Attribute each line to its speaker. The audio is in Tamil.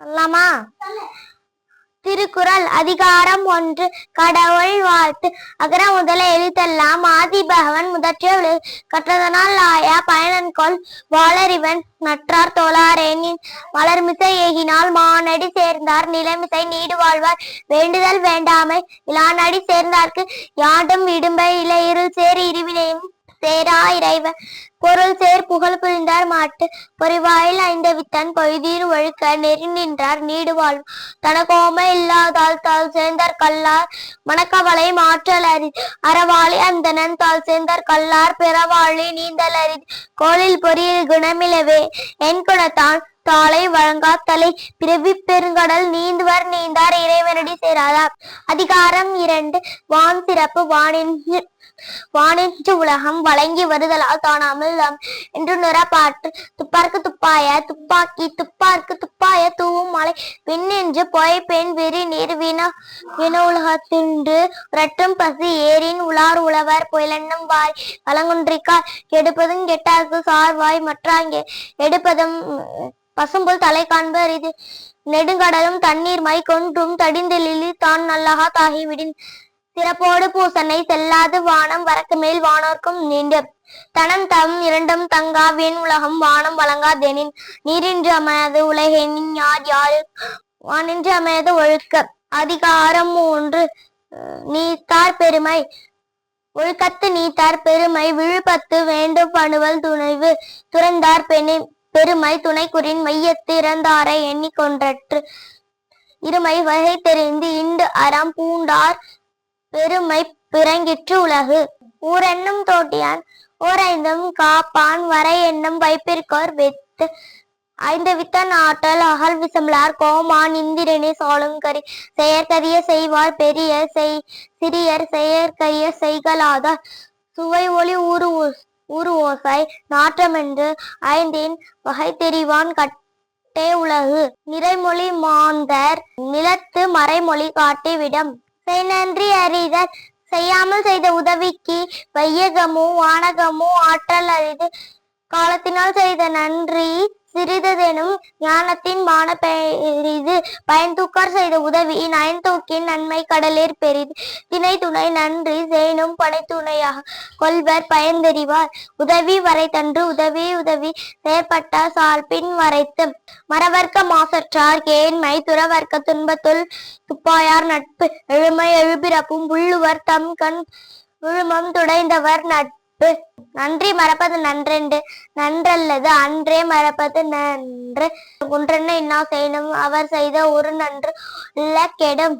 Speaker 1: சொல்லாமா திருக்குறள் அதிகாரம் ஒன்று கடவுள் வாழ்த்து அகர முதல எழுத்தெல்லாம் ஆதி பகவன் முதற்றே கற்றதனால் ஆயா கொள் வாளறிவன் நற்றார் தோளாரேனின் வளர்மிசை ஏகினால் மானடி சேர்ந்தார் நிலமிசை நீடு வாழ்வார் வேண்டுதல் வேண்டாமை இலானடி சேர்ந்தார்க்கு யாண்டும் இடும்பை இலை சேர் சேரி இருவினையும் சேரா இறைவன் பொருள் சேர் புகழ் புரிந்தார் மாட்டு பொறிவாயில் ஐந்தவித்தன் பொய்தீர் ஒழுக்க நெறி நின்றார் நீடு வாழ்வு தனக்கோமை இல்லாதால் தால் சேர்ந்தார் கல்லார் மணக்கவலை மாற்றல் அறி அறவாளி அந்தனன் தால் சேர்ந்தார் கல்லார் பிறவாளி நீந்தல் அறி கோளில் பொறியில் குணமிலவே என் குணத்தான் தாளை வழங்கா தலை பிறவி பெருங்கடல் நீந்துவர் நீந்தார் இறைவனடி சேராதார் அதிகாரம் இரண்டு வான் சிறப்பு வானின் வாணிஜ உலகம் வழங்கி வருதலால் தான் அமிழ்தம் என்று நிறப்பாற்று துப்பார்க்கு துப்பாய துப்பாக்கி துப்பார்க்கு துப்பாய தூவும் மலை பின்னின்று பொய் பெண் விரி நீர் வினா வின உலகத்தின்று ரட்டும் பசி ஏரின் உலார் உழவர் புயலெண்ணம் வாய் வளங்குன்றிக்காய் எடுப்பதும் கெட்டார்க்கு வாய் மற்றாங்கே எடுப்பதும் பசும்புல் தலை காண்பர் இது நெடுங்கடலும் தண்ணீர் மை கொன்றும் லிலி தான் நல்லகா தாகி விடின் சிறப்போடு பூசனை செல்லாது வானம் வரக்கு மேல் வானோர்க்கும் நீண்ட தனம் தம் இரண்டும் தங்கா வீண் உலகம் வானம் வழங்காதெனின் நீரின்று அமையாது உலகெனின் யார் யார் வானின்று அமையாது ஒழுக்க அதிகாரம் மூன்று நீத்தார் பெருமை ஒழுக்கத்து நீத்தார் பெருமை விழுப்பத்து வேண்டும் பணுவல் துணைவு துறந்தார் பெணி பெருமை துணைக்குறின் மையத்து இறந்தாரை எண்ணிக்கொன்றற்று இருமை வகை தெரிந்து இண்டு அறம் பூண்டார் பெருமை பிறங்கிற்று உலகு ஊரென்னும் தோட்டியான் ஓரைந்தும் காப்பான் வரை என்னும் வைப்பிற்கோர் வெத்து ஐந்து வித்த நாட்டல் அகல் விசம்லார் கோமான் இந்திரனே சோழங்கரி செயற்கரிய செய்வார் பெரிய செய் சிறியர் செயற்கரிய செய்களாத சுவை ஒளி ஊரு ஊரு ஓசை நாற்றமென்று ஐந்தின் வகை தெரிவான் கட்டே உலகு நிறைமொழி மாந்தர் நிலத்து மறைமொழி காட்டி விடம் நன்றி அறிதல் செய்யாமல் செய்த உதவிக்கு வையகமும் வானகமும் ஆற்றல் அறிது காலத்தினால் செய்த நன்றி சிறிதெனும் ஞானத்தின் மான பெரிது பயன்தூக்கார் செய்த உதவி நயன்தூக்கின் நன்மை கடலேர் பெரிது திணை துணை நன்றி சேனும் படைத்துணையாக கொள்வர் பயன்தெறிவார் உதவி வரைத்தன்று உதவி உதவி செயற்பட்ட சால் பின் வரைத்து மரவர்க்க மாசற்றார் கேண்மை துறவர்க்க துன்பத்துள் துப்பாயார் நட்பு எழுமை எழுபிறப்பும் உள்ளுவர் தம் கண் விழுமம் துடைந்தவர் நட்பு நன்றி மறப்பது நன்றென்று நன்றல்லது அன்றே மறப்பது நன்று ஒன்றென்ன இன்னா செய்யணும் அவர் செய்த ஒரு நன்று உள்ள கெடும்